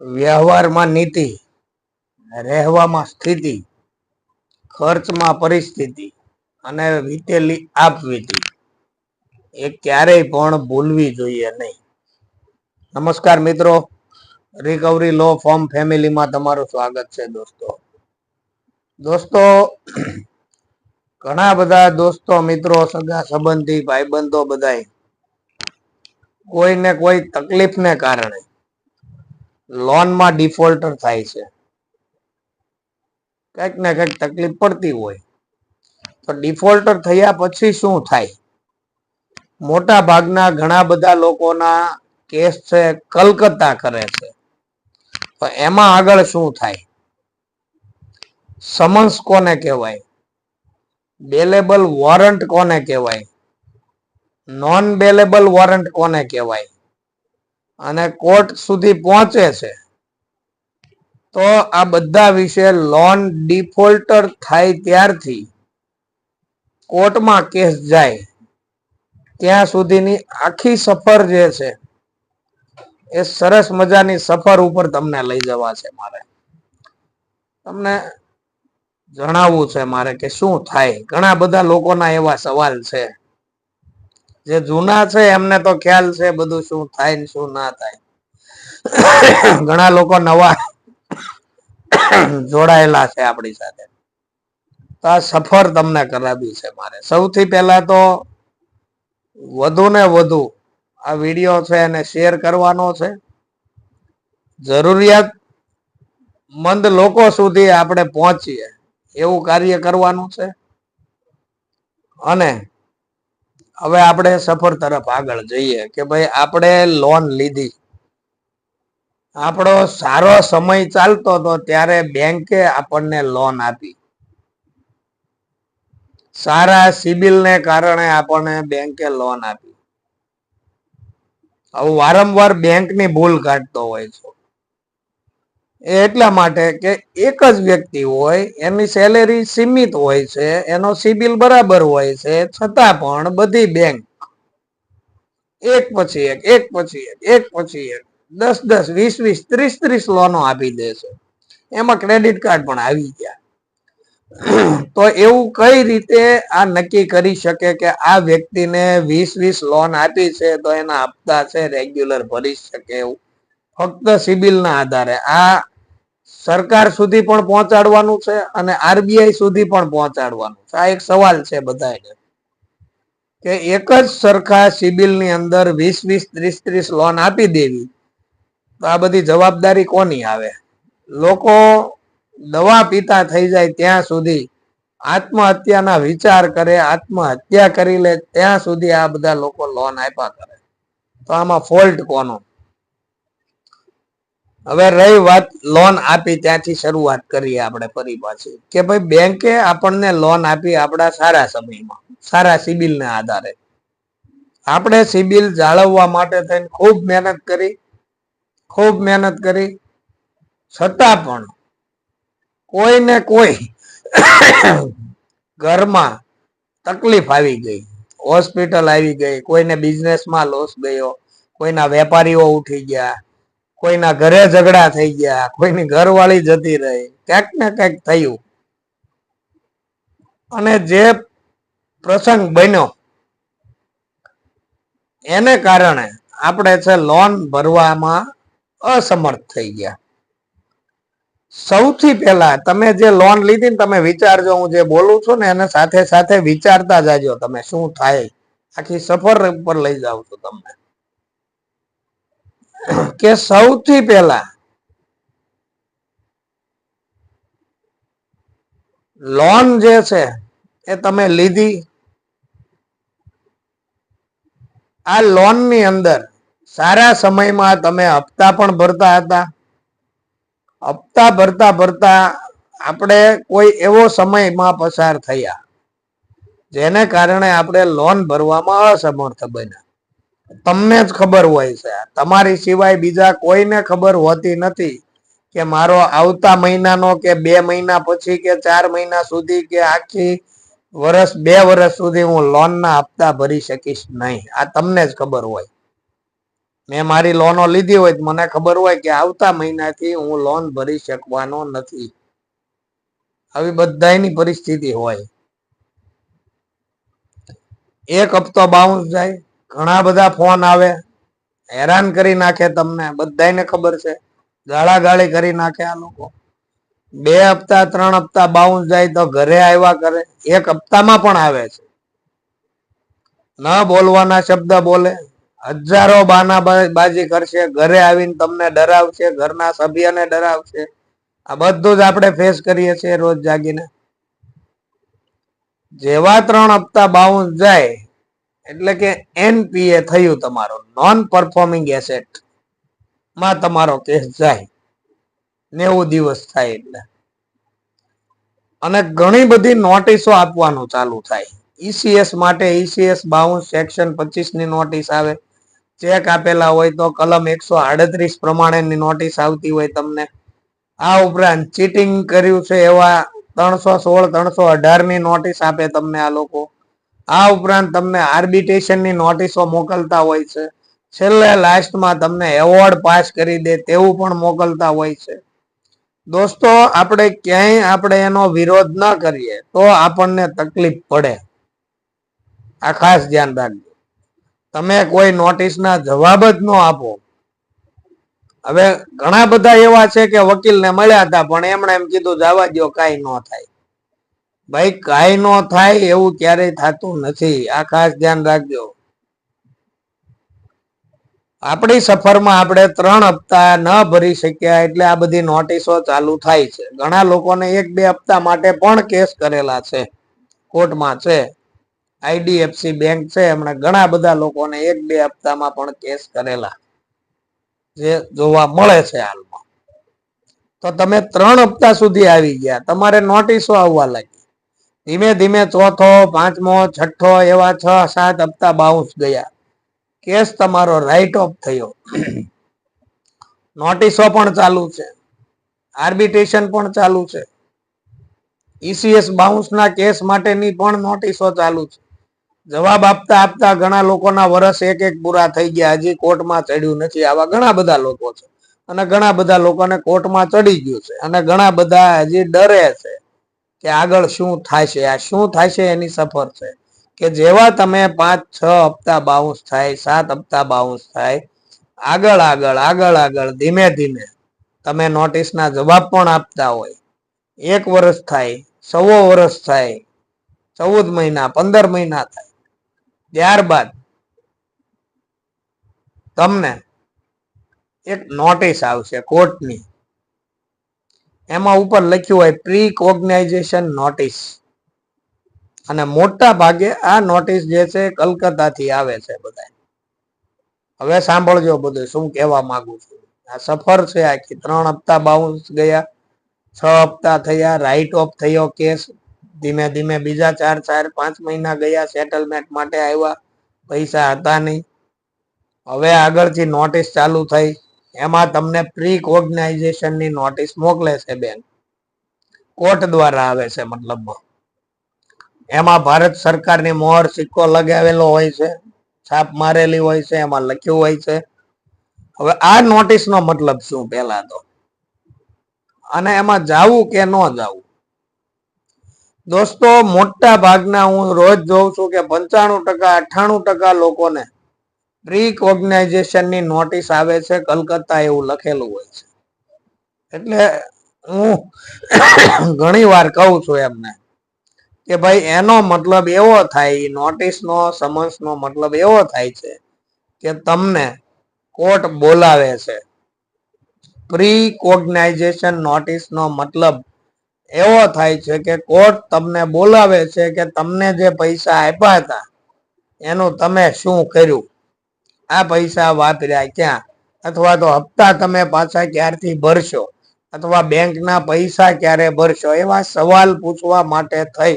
વ્યવહારમાં નીતિ, રહેવામાં સ્થિતિ, ખર્ચમાં પરિસ્થિતિ અને વીતેલી આપવીતી. એ ક્યારેય પણ ભૂલવી જોઈએ નહીં. નમસ્કાર મિત્રો. રિકવરી લો ફોર્મ ફેમિલીમાં તમારું સ્વાગત છે દોસ્તો. દોસ્તો, ઘણા બધા દોસ્તો, મિત્રો, સગા સંબંધી, ભાઈબંધો બધાય કોઈને કોઈ તકલીફને કારણે લોનમાં ડિફોલ્ટર થાય છે. કંઈક ને કંઈક તકલીફ પડતી હોય. તો ડિફોલ્ટર થયા પછી શું થાય? મોટા ભાગના ઘણા બધા લોકોના કેસ છે, કલકત્તા કરે છે. તો એમાં આગળ શું થાય? સમન્સ કોને કહેવાય? બેલેબલ વોરંટ કોને કહેવાય? નોન બેલેબલ વોરંટ કોને કહેવાય? અને કોર્ટ સુધી પહોંચે છે. તો આ બધા વિશે લોન ડિફોલ્ટર થાય ત્યારથી કોર્ટમાં કેસ જાય. ત્યાં સુધીની આખી સફર જે છે, એ સરસ મજાની સફર ઉપર તમને લઈ જવા છે મારે. તમને જણાવવું છે મારે કે શું થાય? ઘણા બધા લોકોના એવા સવાલ છે. જે જૂના છે, એમને તો ખ્યાલ છે બધું શું થાય ને શું ના થાય. ઘણા લોકો નવા જોડાયેલા છે આપણી સાથે. તો આ સફર તમને કરાવી છે મારે. સૌથી પહેલા તો વધુ ને વધુ આ વીડિયો છે એને શેર કરવાનો છે. જરૂરિયાત મંદ લોકો સુધી આપણે પહોંચીએ. એવું કાર્ય કરવાનું છે. અને હવે આપણે સફર તરફ આગળ જઈએ કે ભાઈ આપણે લોન લીધી. આપણો સારો સમય ચાલતો હતો ત્યારે બેંકે આપણને લોન આપી. સારા સિબિલ ને કારણે આપણને બેંકે લોન આપી. હવે વારંવાર બેંકની ભૂલ કાઢતો હોય છે. એટલા માટે કે એક જ વ્યક્તિ હોય, એની સેલેરી સીમિત હોય છે, એનો સિબિલ બરાબર હોય છે, છતાં પણ બધી બેંક એક પછી એક એક પછી એક એક પછી એક, દસ દસ, વીસ વીસ, ત્રીસ ત્રીસ લોનો આપી દે છે. એમાં ક્રેડિટ કાર્ડ પણ આવી ગયા. તો એવું કઈ રીતે આ નક્કી કરી શકે કે આ વ્યક્તિને વીસ વીસ લોન આપી છે, તો એના હપ્તા છે રેગ્યુલર ભરી શકે એવું? ફક્ત સિબિલના આધારે. આ સરકાર સુધી પણ પહોંચાડવાનું છે અને આરબીઆઈ સુધી પણ પહોંચાડવાનું છે. આ એક સવાલ છે બધાને કે એક જ સરખા સિબિલની અંદર વીસ વીસ ત્રીસ ત્રીસ લોન આપી દેવી, તો આ બધી જવાબદારી કોની આવે? લોકો દવા પીતા થઈ જાય ત્યાં સુધી આત્મહત્યાના વિચાર કરે, આત્મહત્યા કરી લે, ત્યાં સુધી આ બધા લોકો લોન આપ્યા કરે. તો આમાં ફોલ્ટ કોનો? હવે રહી વાત લોન આપી ત્યાંથી શરૂઆત કરીએ આપણે ફરી પાછી. કે ભાઈ બેંકે આપણને લોન આપી આપણા સારા સમયમાં, સારા સિબિલને આધારે. આપણે સિબિલ જાળવવા માટે થઈને ખૂબ મહેનત કરી, ખૂબ મહેનત કરી. છતાં પણ કોઈને કોઈ ઘરમાં તકલીફ આવી ગઈ. હોસ્પિટલ આવી ગઈ, કોઈને બિઝનેસમાં લોસ ગયો, કોઈના વેપારીઓ ઉઠી ગયા કોઈના ઘરે ઝઘડા થઈ ગયા, કોઈની ઘરવાળી જતી રહી, ક્યાંક ને ક્યાંક થયું. અને જે પ્રસંગ બન્યો, એને કારણે આપણે છે લોન ભરવામાં અસમર્થ થઈ ગયા. સૌથી પહેલા તમે જે લોન લીધી ને તમે વિચારજો, હું જે બોલું છું ને એને સાથે સાથે વિચારતા જાજો તમે શું થાય. આખી સફર ઉપર લઈ જાઉં છું તમને. કે સૌથી પહેલા લોન જે છે એ તમે લીધી. આ લોનની અંદર સારા સમયમાં તમે હપ્તા પણ ભરતા હતા. હપ્તા ભરતા ભરતા આપણે કોઈ એવો સમયમાં પસાર થયા. જેને કારણે આપણે લોન ભરવામાં અસમર્થ બન્યા. તમને જ ખબર હોય છે. તમારી સિવાય બીજા કોઈને ખબર હોતી નથી કે મારો આવતા મહિનાનો કે બે મહિના પછી કે ચાર મહિના સુધી કે આખી વર્ષ બે વર્ષ સુધી હું લોનના હપ્તા ભરી શકીશ નહીં. આ તમને જ ખબર હોય. મેં મારી લોનો લીધી હોય મને ખબર હોય કે આવતા મહિનાથી હું લોન ભરી શકવાનો નથી. આવી બધાની પરિસ્થિતિ હોય. એક હપ્તો બાઉન્સ જાય ઘણા બધા ફોન આવે. હેરાન કરી નાખે તમને. બધાને ખબર છે. ગાળા ગાળી કરી નાખે આ લોકો. બે હપ્તા, ત્રણ હપ્તા બાઉન્સ જાય તો ઘરે આવ્યા કરે. એક હપ્તામાં પણ આવે છે. ન બોલવાના શબ્દ બોલે. હજારો બાના બાજી કરશે. ઘરે આવીને તમને ડરાવશે. ઘરના સભ્યને ડરાવશે. આ બધું જ આપણે ફેસ કરીએ છીએ રોજ જાગીને. જેવા ત્રણ હપ્તા બાઉન્સ જાય એટલે કે એનપીએ થયું તમારું નોન પરફોર્મિંગ એસેટમાં તમારો કેસ જાય. નેવું દિવસ થાય એટલે. અને ઘણી બધી નોટિસો આપવાનું ચાલુ થાય. ઈસીએસ માટે ઈસીએસ બાઉન્સ સેક્શન પચીસની નોટિસ આવે. ચેક આપેલા હોય તો કલમ એકસો આડત્રીસ પ્રમાણેની નોટિસ આવતી હોય તમને. આ ઉપરાંત ચીટિંગ કર્યું છે એવા ત્રણસો સોળ ત્રણસો અઢારની નોટિસ આપે તમને આ લોકો. આ ઉપરાંત તમને આર્બિટેશનની નોટિસો મોકલતા હોય છે. છેલ્લે લાસ્ટમાં તમને એવોર્ડ પાસ કરી દે તેવું પણ મોકલતા હોય છે. દોસ્તો, આપણે ક્યાંય આપણે એનો વિરોધ ન કરીએ, તો આપણને તકલીફ પડે. આ ખાસ ધ્યાન રાખજો. તમે કોઈ નોટિસના જવાબ જ ન આપો. હવે ઘણા બધા એવા છે કે વકીલને મળ્યા હતા, પણ એમણે એમ કીધું, જવા દો કાંઈ ન થાય. ભાઈ, કાંઈ નો થાય એવું ક્યારેય થતું નથી. આ ખાસ ધ્યાન રાખજો. આપણી સફરમાં આપણે ત્રણ હપ્તા ન ભરી શક્યા એટલે આ બધી નોટિસો ચાલુ થાય છે. ઘણા લોકોને એક બે હપ્તા માટે પણ કેસ કરેલા છે. કોર્ટમાં છે. આઈડીએફસી બેંક છે. એમણે ઘણા બધા લોકોને એક બે હપ્તામાં પણ કેસ કરેલા. જે જોવા મળે છે હાલમાં. તો તમે ત્રણ હપ્તા સુધી આવી ગયા. તમારે નોટિસો આવવા લાગી ધીમે ધીમે ચોથો પાંચમો છઠ્ઠો એવા છ સાત હપ્તા બાઉન્સ ગયા. કેસ તમારો રાઇટ ઓફ થયો. નોટિસો પણ ચાલુ છે. આર્બિટ્રેશન પણ ચાલુ છે. ઈસીએસ બાઉન્સના કેસ માટેની પણ નોટિસો ચાલુ છે. જવાબ આપતા આપતા ઘણા લોકોના વર્ષ એક એક પૂરા થઈ ગયા. હજી કોર્ટમાં ચડ્યું નથી. આવા ઘણા બધા લોકો છે. અને ઘણા બધા લોકોને કોર્ટમાં ચડી ગયું છે. અને ઘણા બધા હજી ડરે છે. કે આગળ શું થશે, આ શું થશે એની સફર છે. કે જેવા તમે પાંચ, છ હપ્તા બાઉન્સ થાય, સાત હપ્તા બાઉન્સ થાય, આગળ આગળ આગળ આગળ, ધીમે ધીમે તમે નોટિસના જવાબ પણ આપતા હોય. એક વર્ષ થાય, સવો વર્ષ થાય, ચૌદ મહિના, પંદર મહિના થાય. ત્યારબાદ તમને એક નોટિસ આવશે કોર્ટની. એમાં ઉપર લખ્યું હોય પ્રી કોગ્નાઇઝેશન નોટિસ અને મોટા ભાગે આ નોટિસ જે છે કલકત્તાથી આવે છે બધા હવે સાંભળજો બધું, શું કહેવા માંગુ છું. આ સફર છે આખી. ત્રણ હપ્તા બાઉન્સ ગયા, છ હપ્તા થયા રાઇટ ઓફ થયો કેસ. ધીમે ધીમે બીજા ચાર ચાર, પાંચ મહિના ગયા સેટલમેન્ટ માટે આવ્યા. પૈસા હતા નહીં. હવે આગળથી નોટિસ ચાલુ થઈ. એમાં તમને પ્રી કોગ્નાઇઝેશનની નોટિસ મોકલે છે બેન. કોર્ટ દ્વારા આવે છે મતલબ. એમાં ભારત સરકારની મોહર સિક્કો લગાવેલો હોય છે, છાપ મારેલી હોય છે, એમાં લખ્યું હોય છે. હવે આ નોટિસનો મતલબ શું પહેલા તો? અને એમાં જાવું કે ન જાવું? દોસ્તો, મોટા ભાગના હું રોજ જોઉં છું કે પંચાણું ટકા, અઠ્ઠાણું ટકા લોકોને પ્રી કોગ્નાઇઝેશનની નોટિસ આવે છે, કલકત્તા એવું લખેલું હોય છે. એટલે હું ઘણી વાર કહું છું એમને કે ભાઈ, એનો મતલબ એવો થાય નોટિસનો સમન્સનો મતલબ એવો થાય છે કે તમને કોર્ટ બોલાવે છે. પ્રી કોગ્નાઇઝેશન નોટિસનો મતલબ એવો થાય છે કે કોર્ટ તમને બોલાવે છે કે તમને જે પૈસા આપ્યા હતા, એનું તમે શું કર્યું? આ પૈસા વાપર્યા ક્યાં? અથવા તો હપ્તા તમે પાછા ક્યારથી ભરશો? અથવા બેંકના પૈસા ક્યારે ભરશો? એવા સવાલ પૂછવા માટે થઈ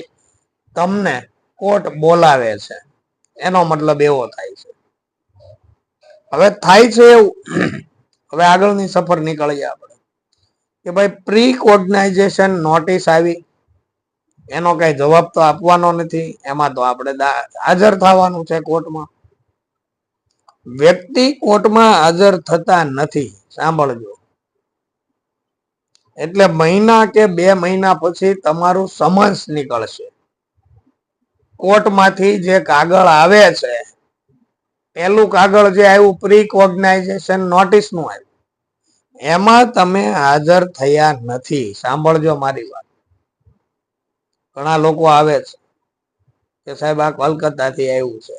તમને કોર્ટ બોલાવે છે. એનો મતલબ એવો થાય છે. હવે થાય છે એવું. હવે આગળની સફર નીકળીએ આપણે. કે ભાઈ પ્રી કોગ્નાઇઝેશન નોટિસ આવી. એનો કઈ જવાબ તો આપવાનો નથી. એમાં તો આપણે હાજર થવાનું છે કોર્ટમાં. વ્યક્તિ કોર્ટમાં હાજર થતા નથી. સાંભળજો. એટલે મહિના કે બે મહિના પછી તમારું સમન્સ નીકળશે. કોર્ટમાંથી જે કાગળ આવે છે પેલું કાગળ જે આવ્યું પ્રી કોગ્નાઇઝેશન નોટિસનું આવ્યું. એમાં તમે હાજર થયા નથી. સાંભળજો મારી વાત. ઘણા લોકો આવે છે કે સાહેબ આ કોલકાતાથી આવ્યું છે.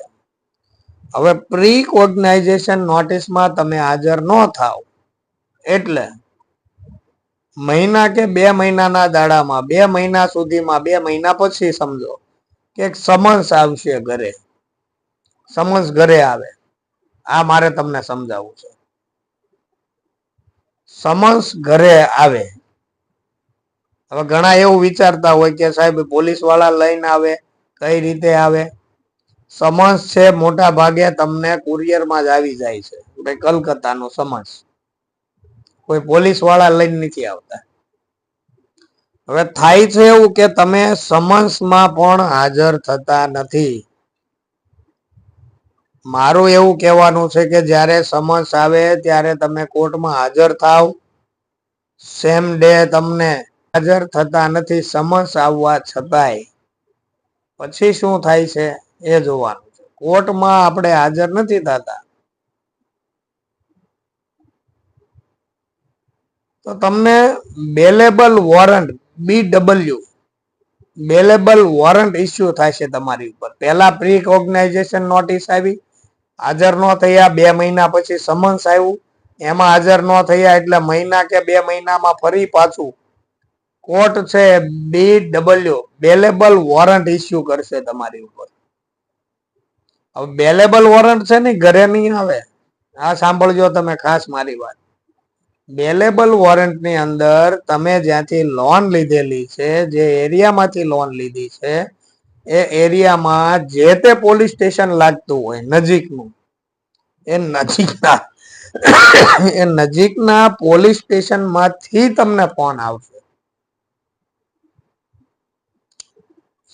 હવે પ્રી કોગ્નાઇઝેશન નોટિસમાં તમે હાજર ન થાવ. એટલે મહિના કે બે મહિનાના દાડામાં, બે મહિના સુધીમાં, બે મહિના પછી સમજો કે સમન્સ આવશે ઘરે. સમન્સ ઘરે આવે. આ મારે તમને સમજાવવું છે. સમન્સ ઘરે આવે. હવે ઘણા એવું વિચારતા હોય કે સાહેબ પોલીસવાળા લઈને આવે, કઈ રીતે આવે? સમન્સ છે, મોટા ભાગે તમને કુરિયરમાં જ આવી જાય છે. કલકત્તાનું સમન્સ કોઈ પોલીસવાળા લઈને નથી આવતા. હવે થાય છે એવું કે તમે સમન્સમાં પણ હાજર થતા નથી. મારું એવું કહેવાનું છે કે જ્યારે સમન્સ આવે ત્યારે તમે કોર્ટમાં હાજર થાવ. સેમ ડે તમને હાજર થતા નથી સમન્સ આવવા છતાંય. પછી શું થાય છે? એ જોવાનું છે. કોર્ટમાં આપણે હાજર નથી થતા. તો તમને bailable warrant B W bailable warrant issue થશે તમારી ઉપર. પહેલા પ્રી ઓર્ગેનાઇઝેશન નોટિસ આવી. હાજર ન થયા, બે મહિના પછી સમન્સ આવ્યું. એમાં હાજર ન થયા એટલે મહિના કે બે મહિનામાં ફરી પાછું કોર્ટ છે B W bailable warrant issue કરશે તમારી ઉપર. હવે બેલેબલ વોરંટ છે ને, ઘરે નહીં આવે. આ સાંભળજો તમે ખાસ મારી વાત. બેલેબલ વોરંટની અંદર તમે જ્યાંથી લોન લીધેલી છે, જે એરિયામાંથી લોન લીધી છે, એ એરિયામાં જે તે પોલીસ સ્ટેશન લાગતું હોય, નજીકનું, એ નજીકના એ નજીકના પોલીસ સ્ટેશનમાંથી તમને ફોન આવશે.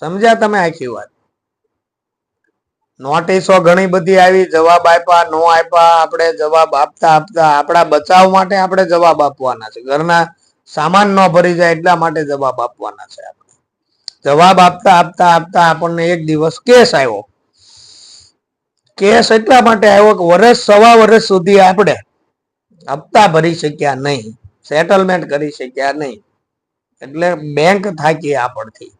સમજ્યા તમે આખી વાત? નોટિસો ઘણી બધી આવી, જવાબ આપ્યા નો આપ્યા, આપણે જવાબ આપતા આપતા, આપણા બચાવ માટે આપણે જવાબ આપવાના છે. ઘરના સામાન ન ભરી જાય એટલા માટે જવાબ આપવાના છે આપણે. જવાબ આપતા આપતા આપતા આપણને એક દિવસ કેસ આવ્યો. કેસ એટલા માટે આવ્યો કે વર્ષ, સવા વર્ષ સુધી આપણે હપ્તા ભરી શક્યા નહીં સેટલમેન્ટ કરી શક્યા નહીં. એટલે બેંક થાકી આપણથી.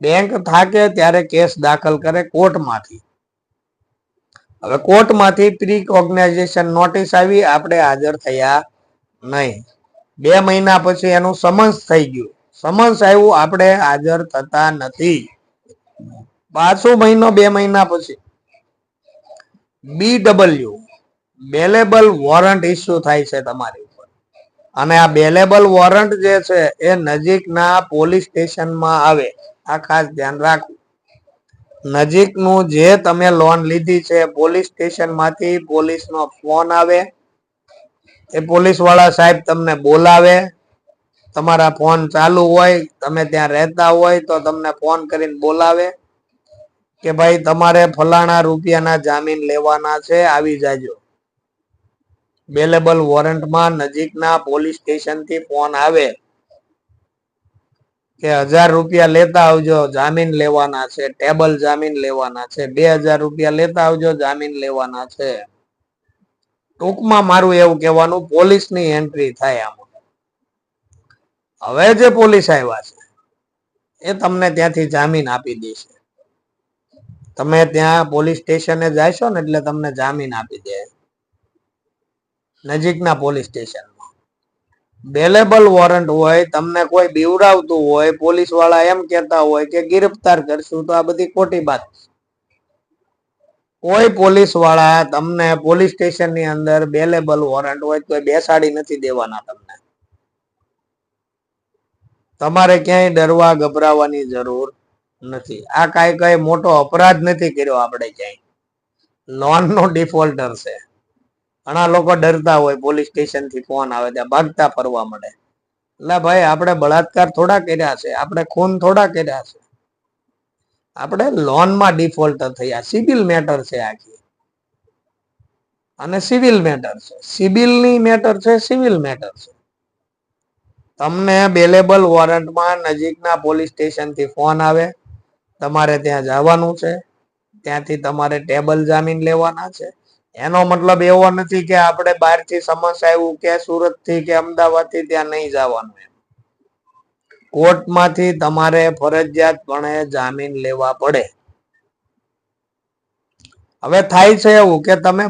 બેંક થાકે ત્યારે કેસ દાખલ કરે કોર્ટમાંથી. હવે કોર્ટમાંથી પ્રી ઓર્ગેનાઇઝેશન નોટિસ આવી, આપણે હાજર થયા નહીં. બે મહિના પછી એનું સમન્સ થઈ ગયું. સમન્સ આવ્યું, આપણે હાજર થતા નથી. પાછો મહિનો, બે મહિના પછી. B W bailable warrant issue થાય છે તમારી ઉપર. અને આ બેલેબલ વોરંટ જે છે, એ નજીકના પોલીસ સ્ટેશનમાં આવે. આ ખાસ ધ્યાન રાખવું. નજીકનું જે તમે લોન લીધી છે પોલીસ સ્ટેશનમાંથી પોલીસનો ફોન આવે. એ પોલીસવાળા સાહેબ તમને બોલાવે. તમારા ફોન ચાલુ હોય, તમે ત્યાં રહેતા હોય તો તમને ફોન કરીને બોલાવે કે ભાઈ તમારે ફલાણા રૂપિયાના જામીન લેવાના છે, આવી જાજો. બેલેબલ વોરંટમાં નજીકના પોલીસ સ્ટેશનથી ફોન આવે. કે હજાર રૂપિયા લેતા આવજો, જામીન લેવાના છે, ટેબલ જામીન લેવાના છે, બે હજાર રૂપિયા લેતા આવજો, જામીન લેવાના છે. ટૂંકમાં મારું એવું કહેવાનું, પોલીસની એન્ટ્રી થાય આમાં. હવે જે પોલીસ આવ્યા છે, એ તમને ત્યાંથી જામીન આપી દેશે. તમે ત્યાં પોલીસ સ્ટેશને જાશો ને એટલે તમને જામીન આપી દે. નજીકના પોલીસ સ્ટેશન બેલેબલ વોરંટ હોય, તમને કોઈ બીવડાવતું હોય પોલીસવાળા એમ કેતા હોય કે ગિરફ્તાર કરશું તો આ બધી ખોટી વાત કોઈ પોલીસવાળા તમને પોલીસ સ્ટેશનની અંદર બેલેબલ વોરંટ હોય તો બેસાડી નથી દેવાના તમને. તમારે ક્યાંય ડરવા ગભરાવાની જરૂર નથી. આ કઈ કઈ મોટો અપરાધ નથી કર્યો આપણે ક્યાંય. લોન નો ડિફોલ્ટર છે. ઘણા લોકો ડરતા હોય, પોલીસ સ્ટેશનથી ફોન આવે, ત્યાં ભાગતા ફરવા મળે. એટલે ભાઈ, આપણે બળાત્કાર થોડા કર્યા છે, આપણે ખૂન થોડા કર્યા છે. આપણે લોનમાં ડિફોલ્ટર થયા સિવિલ મેટર છે આખી. અને સિવિલ મેટર છે. સિવિલની મેટર છે સિવિલ મેટર છે. તમને બેલેબલ વોરંટમાં નજીકના પોલીસ સ્ટેશનથી ફોન આવે, તમારે ત્યાં જવાનું છે. ત્યાંથી તમારે ટેબલ જામીન લેવાના છે. એનો મતલબ એવો નથી કે આપણે બહારથી સમસ્યા આવ્યું કે સુરતથી કે અમદાવાદથી ત્યાં નહીં જવાનું એમ. કોર્ટમાંથી તમારે ફરજિયાતપણે જામીન લેવા પડે. હવે થાય છે એવું કે તમે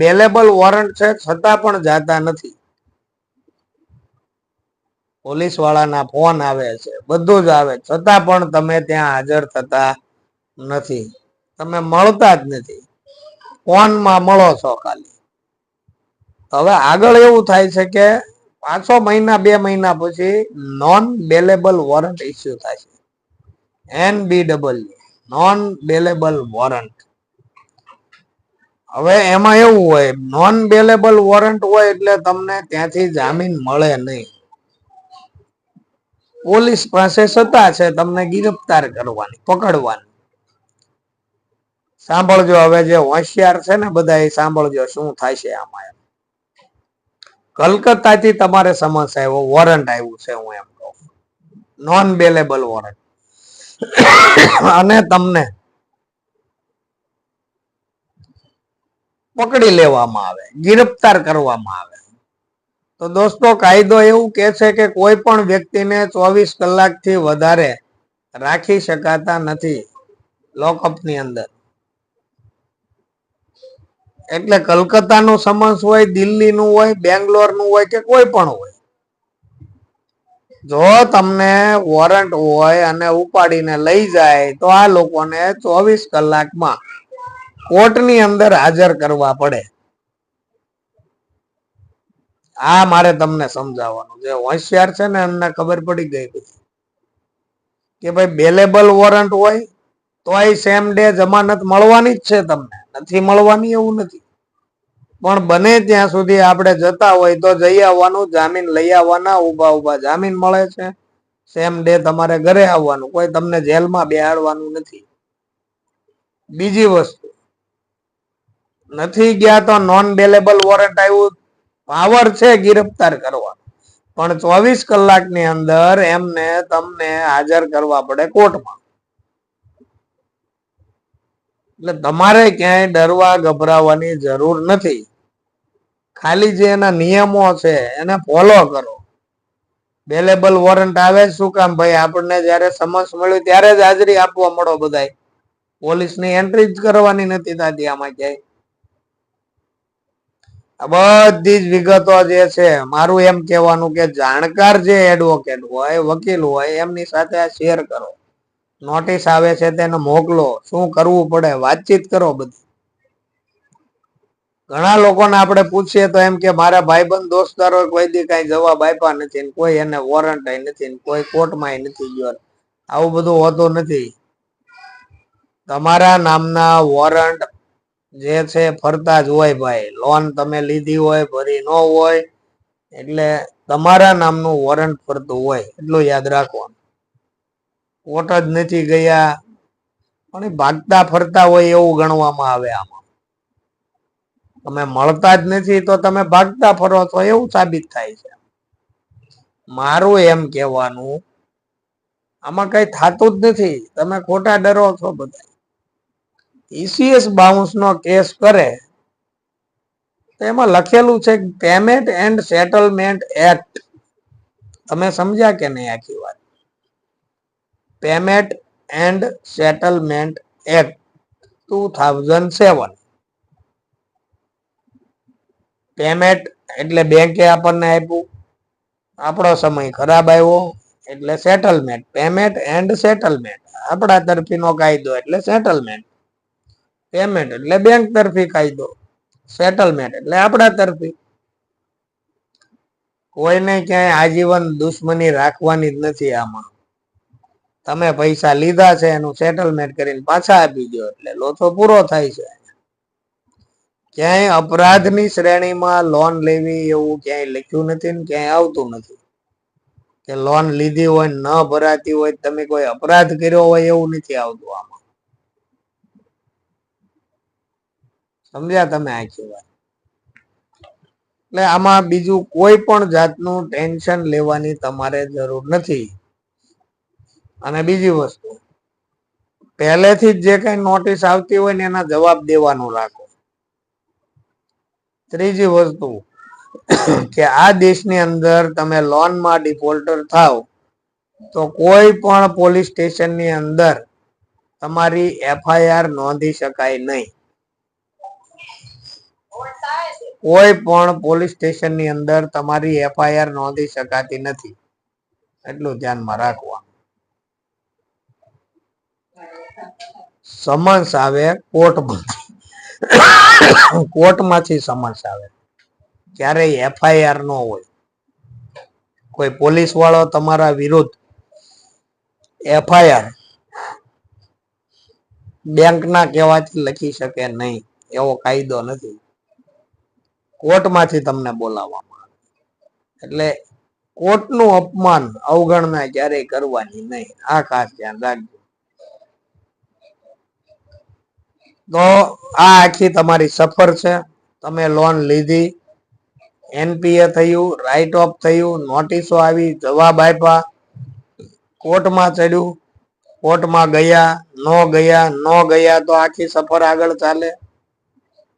બેલેબલ વોરંટ છે છતાં પણ જાતા નથી. પોલીસ વાળાના ફોન આવે છે, બધું જ આવે, છતાં પણ તમે ત્યાં હાજર થતા નથી. તમે મળતા જ નથી. ફોનમાં મળો છો ખાલી. હવે આગળ એવું થાય છે કે પાંચસો મહિના, બે મહિના પછી નોન બેલેબલ વોરંટ ઇસ્યુ છે. N B non bailable warrant હવે એમાં એવું હોય નોન બેલેબલ વોરંટ હોય એટલે તમને ત્યાંથી જામીન મળે નહીં. પોલીસ પાસે સત્તા છે, તમને ગિરફતાર કરવાની, પકડવાની. સાંભળજો હવે જે હોશિયાર છે ને બધા એ સાંભળજો શું થાય આમાં એમ. કલકત્તાથી તમારે સમસ્યા આવ્યો, વોરંટ આવ્યું છે હું એમ કહું. Non bailable warrant. અને તમને પકડી લેવામાં આવે, ગિરફતાર કરવામાં આવે. તો દોસ્તો, કાયદો એવું કે છે કે કોઈ પણ વ્યક્તિને ચોવીસ કલાકથી વધારે રાખી શકાતા નથી લોકઅપની અંદર. એટલે કલકત્તાનું સમન્સ હોય, દિલ્હીનું હોય, બેંગ્લોરનું હોય કે કોઈ પણ હોય. જો તમને વોરંટ હોય અને ઉપાડીને લઈ જાય, તો આ લોકોને ચોવીસ કલાકમાં કોર્ટની અંદર હાજર કરવા પડે. આ મારે તમને સમજાવવાનું. જે હોશિયાર છે ને, એમને ખબર પડી ગઈ બધી. કે ભાઈ બેલેબલ વોરંટ હોય તો એ સેમ ડે જમાનત મળવાની જ છે તમને. નથી મળવાની એવું નથી. પણ બને ત્યાં સુધી આપણે જતા હોય તો જઈ આવવાનું, જામીન લઈ આવવાના ઊભા ઊભા જામીન મળે છે. સેમ ડે તમારે ઘરે આવવાનું, કોઈ તમને જેલમાં બેહાડવાનું નથી. બીજી વસ્તુ, નથી ગયા તો નોન બેલેબલ વોરંટ આવ્યું પાવર છે ગિરફતાર કરવાનો. પણ ચોવીસ કલાકની અંદર એમને તમને હાજર કરવા પડે કોર્ટમાં. એટલે તમારે ક્યાંય ડરવા ગભરાવાની જરૂર નથી. ખાલી જે એના નિયમો છે, એને ફોલો કરો. બેલેબલ વોરંટ આવે શું કામ? ભાઈ, આપણને જયારે સમન્સ મળ્યું ત્યારે જ હાજરી આપવા મળો બધાય. પોલીસની એન્ટ્રી જ કરવાની નથી થતી આમાં ક્યાંય. બધી જ વિગતો જે છે, મારું એમ કહેવાનું કે જાણકાર જે એડવોકેટ હોય, વકીલ હોય, એમની સાથે આ શેર કરો. નોટિસ આવે છે તેને મોકલો. શું કરવું પડે? વાતચીત કરો બધી. ઘણા લોકોને આપણે પૂછીએ તો એમ કે, મારા ભાઈબંધ દોસ્તારો કોઈ દી કઈ જવાબ આપ્યા નથી કોઈ એને વોરંટ નથી કોઈ કોર્ટમાં નથી ગયો આવું બધું હોતું નથી. તમારા નામના વોરંટ જે છે ફરતા જ હોય ભાઈ. લોન તમે લીધી હોય, ભરી ન હોય, એટલે તમારા નામનું વોરંટ ફરતું હોય. એટલું યાદ રાખવાનું. કોર્ટ જ નથી ગયા. પણ ભાગતા ફરતા હોય એવું ગણવામાં આવે આમાં. તમે મળતા જ નથી તો તમે ભાગતા ફરો તો એવું સાબિત થાય છે. મારું એમ કહેવાનું, આમાં કઈ થતું જ નથી. તમે ખોટા ડરો છો બધા ઈસીએસ બાઉન્સ નો કેસ કરે એમાં લખેલું છે પેમેન્ટ એન્ડ સેટલમેન્ટ એક્ટ. તમે સમજ્યા કે નહીં આખી વાત? Payment and settlement act two thousand seven. Payment એટલે બેંકે આપણને આપ્યું. આપણો સમય ખરાબ આવ્યો એટલે સેટલમેન્ટ. Payment and settlement. આપણા તરફીનો કાયદો એટલે સેટલમેન્ટ. પેમેન્ટ એટલે બેંક તરફી કાયદો. સેટલમેન્ટ એટલે આપણા તરફી. કોઈને ક્યાંય આજીવન દુશ્મની રાખવાની જ નથી આમાં. તમે પૈસા લીધા છે, એનું સેટલમેન્ટ કરીને પાછા આપી દો એટલે લોથો પૂરો થાય છે. ક્યાંય અપરાધની શ્રેણીમાં લોન લેવી એવું ક્યાંય લખ્યું નથી ને ક્યાંય આવતું નથી. કે લોન લીધી હોય ન ભરાતી હોય, તમે કોઈ અપરાધ કર્યો હોય એવું નથી આવતું આમાં. સમજ્યા તમે આખી વાત? એટલે આમાં બીજું કોઈ પણ જાતનું ટેન્શન લેવાની તમારે જરૂર નથી. અને બીજી વસ્તુ, પહેલેથી જ જે કઈ નોટિસ આવતી હોય ને એના જવાબ દેવાનું રાખો. ત્રીજી વસ્તુ, કે આ દેશની અંદર તમે લોનમાં ડિફોલ્ટર થાવ, તો કોઈ પણ પોલીસ સ્ટેશનની અંદર તમારી એફઆઈઆર નોંધી શકાય નહીં. કોઈ પણ પોલીસ સ્ટેશનની અંદર તમારી એફઆઈઆર નોંધી શકાતી નથી. એટલું ધ્યાનમાં રાખવાનું. સમન્સ આવે કોર્ટમાંથી કોર્ટમાંથી સમન્સ આવે. ક્યારે એફઆઈઆર નો હોય. કોઈ પોલીસ વાળો તમારા વિરુદ્ધ એફઆઈઆર બેંકના કહેવાથી લખી શકે નહીં, એવો કાયદો નથી. કોર્ટમાંથી તમને બોલાવવામાં આવે. એટલે કોર્ટનું અપમાન અવગણના ક્યારેય કરવાની નહીં. આ ખાસ ધ્યાન રાખજો. તો આ આખી તમારી સફર છે. તમે લોન લીધી એનપીએ થયું રાઇટ ઓફ થયું નોટિસો આવી, જવાબ આપ્યા, કોર્ટમાં ચડ્યું, કોર્ટમાં ગયા, નો ગયા નો ગયા તો આખી સફર આગળ ચાલે.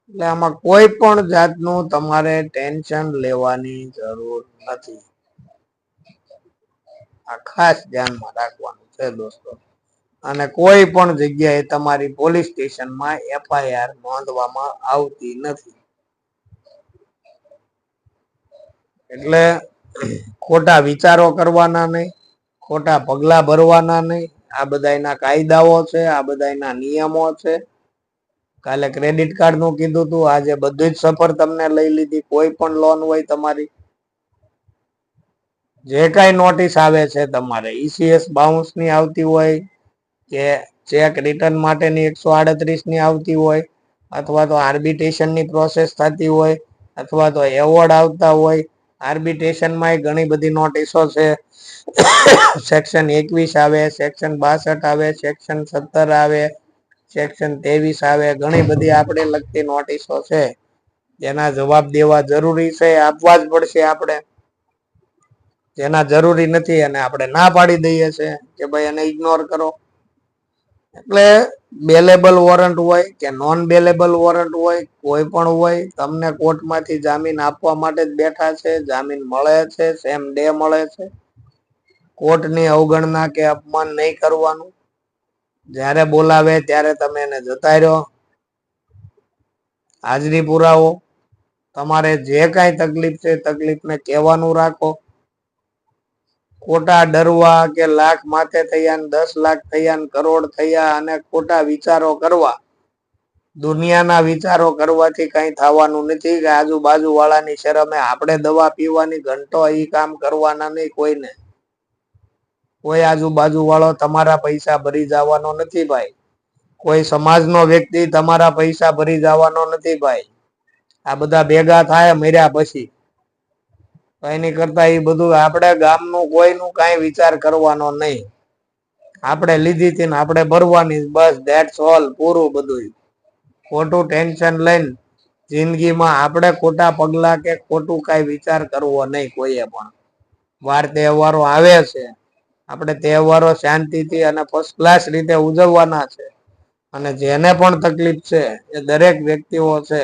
એટલે આમાં કોઈ પણ જાતનું તમારે ટેન્શન લેવાની જરૂર નથી. આ ખાસ ધ્યાનમાં રાખવાનું છે દોસ્તો. અને કોઈ પણ જગ્યાએ તમારી પોલીસ સ્ટેશનમાં એફઆઈઆર નોંધવામાં આવતી નથી. એટલે ખોટા વિચારો કરવાના નહીં, ખોટા પગલા ભરવાના નહીં. આ બધાના કાયદાઓ છે, આ બધાના નિયમો છે. કાલે ક્રેડિટ કાર્ડનું કીધું તું, આજે બધી જ સફર તમને લઈ લીધી, કોઈ પણ લોન હોય તમારી. જે કાંઈ નોટિસ આવે છે તમારે ઈસીએસ બાઉન્સની આવતી હોય કે ચેક રિટર્ન માટેની એકસો આડત્રીસની આવતી હોય, અથવા તો આર્બિટ્રેશનની પ્રોસેસ થતી હોય, અથવા તો એવોર્ડ આવતા હોય આર્બિટ્રેશનમાં ઘણી બધી નોટિસો છે. સેક્શન એકવીસ આવે સેક્શન બાસઠ આવે સેક્શન સત્તર આવે સેક્શન ત્રેવીસ આવે, ઘણી બધી આપણે લગતી નોટિસો છે. જેના જવાબ દેવા જરૂરી છે, આપવા જ પડશે આપણે. જેના જરૂરી નથી અને આપણે ના પાડી દઈએ છે કે ભાઈ એને ઇગ્નોર કરો. એટલે બેલેબલ વોરંટ હોય કે નોન બેલેબલ વોરંટ હોય, કોઈ પણ હોય, તમને કોર્ટમાંથી જામીન આપવા માટે જ બેઠા છે, જામીન મળે છે સેમ ડે મળે છે. કોર્ટની અવગણના કે અપમાન નહીં કરવાનું. જ્યારે બોલાવે ત્યારે તમે એને જતા રહ્યો હાજરી પુરાવો. તમારે જે કાંઈ તકલીફ છે તકલીફને કહેવાનું રાખો. ખોટા ડરવા કે લાખ માથે થયા ને દસ લાખ થયા ને કરોડ થયા અને ખોટા વિચારો કરવા. દુનિયાના વિચારો કરવાથી કઈ થવાનું નથી કે આજુબાજુ વાળાની શરમે આપણે દવા પીવાની ઘંટો એ કામ કરવાના નહીં કોઈને. કોઈ આજુબાજુ વાળો તમારા પૈસા ભરી જવાનો નથી ભાઈ. કોઈ સમાજનો વ્યક્તિ તમારા પૈસા ભરી જવાનો નથી ભાઈ. આ બધા ભેગા થાય, મર્યા પછી. એની કરતા એ બધું આપણે ગામનું કોઈનું કાંઈ વિચાર કરવાનો નહીં. આપણે લીધી હતી ને આપણે ભરવાની બસ ધેટ્સ ઓલ પૂરું બધું ખોટું ટેન્શન લઈને જિંદગીમાં આપણે ખોટા પગલા કે ખોટું કાંઈ વિચાર કરવો નહીં કોઈએ પણ. વાર તહેવારો આવે છે. આપણે તહેવારો શાંતિથી અને ફર્સ્ટ ક્લાસ રીતે ઉજવવાના છે. અને જેને પણ તકલીફ છે, એ દરેક વ્યક્તિઓ છે,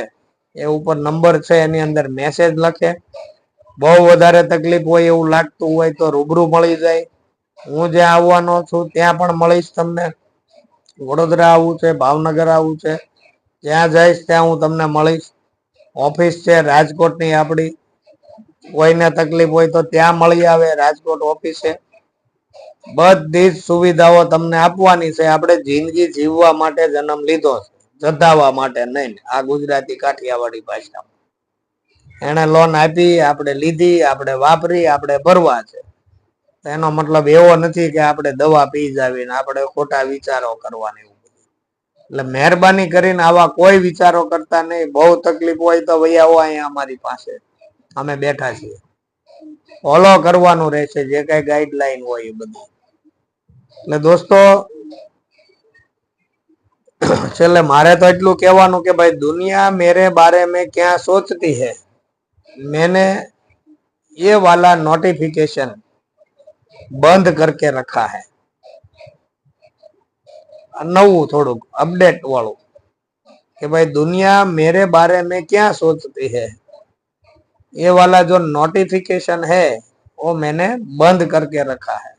એ ઉપર નંબર છે, એની અંદર મેસેજ લખે. બહુ વધારે તકલીફ હોય એવું લાગતું હોય તો રૂબરૂ મળી જાય. હું જ્યાં આવવાનો છું ત્યાં પણ મળીશ તમને. વડોદરા આવવું છે, ભાવનગર આવવું છે. જ્યાં જઈશ ત્યાં હું તમને મળીશ. ઓફિસ છે, રાજકોટની આપણી. કોઈને તકલીફ હોય તો ત્યાં મળી આવે, રાજકોટ ઓફિસે. બધી જ સુવિધાઓ તમને આપવાની છે. આપણે જિંદગી જીવવા માટે જન્મ લીધો છે. જતાવા માટે નહીં, આ ગુજરાતી કાઠિયાવાડી ભાષા એને લોન આપી, આપણે લીધી, આપણે વાપરી, આપણે ભરવા છે. એનો મતલબ એવો નથી કે આપણે દવા પી જાવી આપણે ખોટા વિચારો કરવાની એટલે મહેરબાની કરીને આવા કોઈ વિચારો કરતા નહીં. બહુ તકલીફ હોય તો ભાઈ આવો અહીંયા અમારી પાસે. અમે બેઠા છીએ. ફોલો કરવાનું રહેશે, જે કઈ ગાઈડલાઈન હોય એ બધું. એટલે દોસ્તો, છેલ્લે મારે તો એટલું કહેવાનું કે ભાઈ દુનિયા મેરે બારે મેં ક્યાં સોચતી હે? मैंने ये वाला नोटिफिकेशन बंद करके रखा है આ નવું થોડુંક અપડેટ વાળું કે ભાઈ દુનિયા મેરે બારે में क्या सोचती है ये वाला जो नोटिफिकेशन है वो मैंने બંધ करके रखा है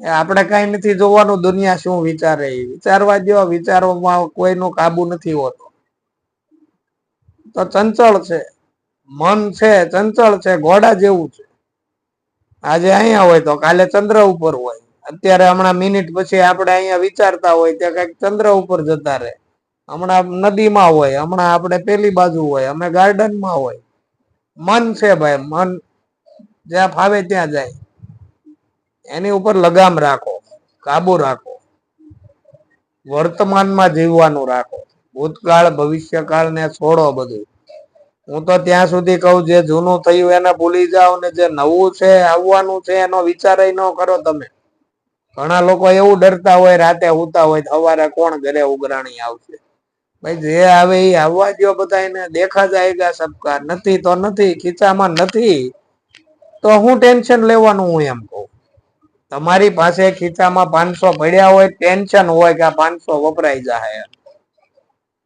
એ આપણે કઈ નથી જોવાનું દુનિયા શું વિચારે એ વિચારવા દો વિચારોમાં કોઈનો કાબુ નથી હોતો તો ચંચળ છે મન છે, ચંચળ છે ઘોડા જેવું છે. આજે અહીંયા હોય તો કાલે ચંદ્ર ઉપર હોય. અત્યારે હમણાં મિનિટ પછી આપણે અહીંયા વિચારતા હોય ત્યાં કંઈક ચંદ્ર ઉપર જતા રહે. હમણાં નદીમાં હોય, હમણાં આપણે પેલી બાજુ હોય, અમે ગાર્ડનમાં હોય. મન છે ભાઈ, મન. જ્યાં ફાવે ત્યાં જાય. એની ઉપર લગામ રાખો, કાબુ રાખો. વર્તમાનમાં જીવવાનું રાખો. ભૂતકાળ ભવિષ્યકાળ ને છોડો બધું. હું તો ત્યાં સુધી કહું, જે જૂનું થયું એને ભૂલી જાઓ ને જે નવું છે, આવવાનું છે, એનો વિચાર ન કરો તમે. ઘણા લોકો એવું ડરતા હોય, રાતે ઉતા હોય, સવારે કોણ ઘરે ઉઘરાણી આવશે? ભાઈ, જે આવે એ આવવા દો બધા એને દેખા જાયગા સબકા. નથી તો નથી ખીચામાં નથી. તો હું ટેન્શન લેવાનું હું એમ કહું. તમારી પાસે ખીચામાં પાંચસો પડ્યા હોય, ટેન્શન હોય કે આ પાંચસો વપરાઈ જાય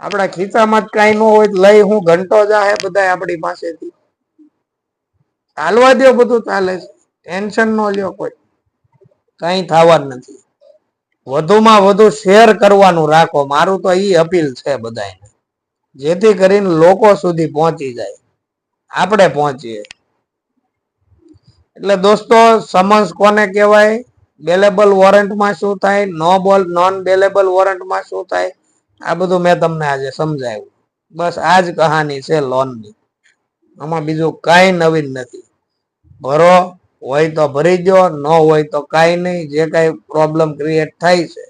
આપણા ખીચામાં જ કઈ ન હોય લઈ હું ઘંટો જાહે બધા આપણી પાસેથી. ચાલવા દો બધું ચાલે છે. ટેન્શન નો લ્યો કોઈ. કઈ થવાનું નથી. વધુમાં વધુ શેર કરવાનું રાખો. મારું તો એ અપીલ છે બધાને જેથી કરીને લોકો સુધી પહોંચી જાય. આપણે પહોંચીએ. એટલે દોસ્તો, સમન્સ કોને કહેવાય? બેલેબલ વોરંટમાં શું થાય? નો બોલ, નોન બેલેબલ વોરંટમાં શું થાય? આ બધું મેં તમને આજે સમજાવ્યું. બસ આ જ કહાની છે લોનની. આમાં બીજું કાંઈ નવીન નથી. ભરો, હોય તો ભરી દો ન હોય તો કાંઈ નહીં. જે કાંઈ પ્રોબ્લેમ ક્રિએટ થાય છે,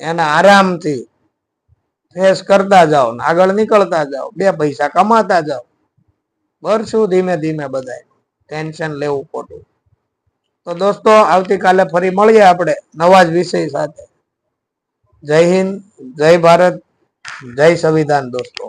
એને આરામથી ફેસ કરતા જાઓ ને આગળ નીકળતા જાઓ. બે પૈસા કમાતા જાઓ. ભરશું ધીમે ધીમે બધાય? ટેન્શન લેવું ખોટું. તો દોસ્તો, આવતીકાલે ફરી મળીએ આપણે નવા જ વિષય સાથે. જય હિન્દ જય ભારત જય સંવિધાન દોસ્તો.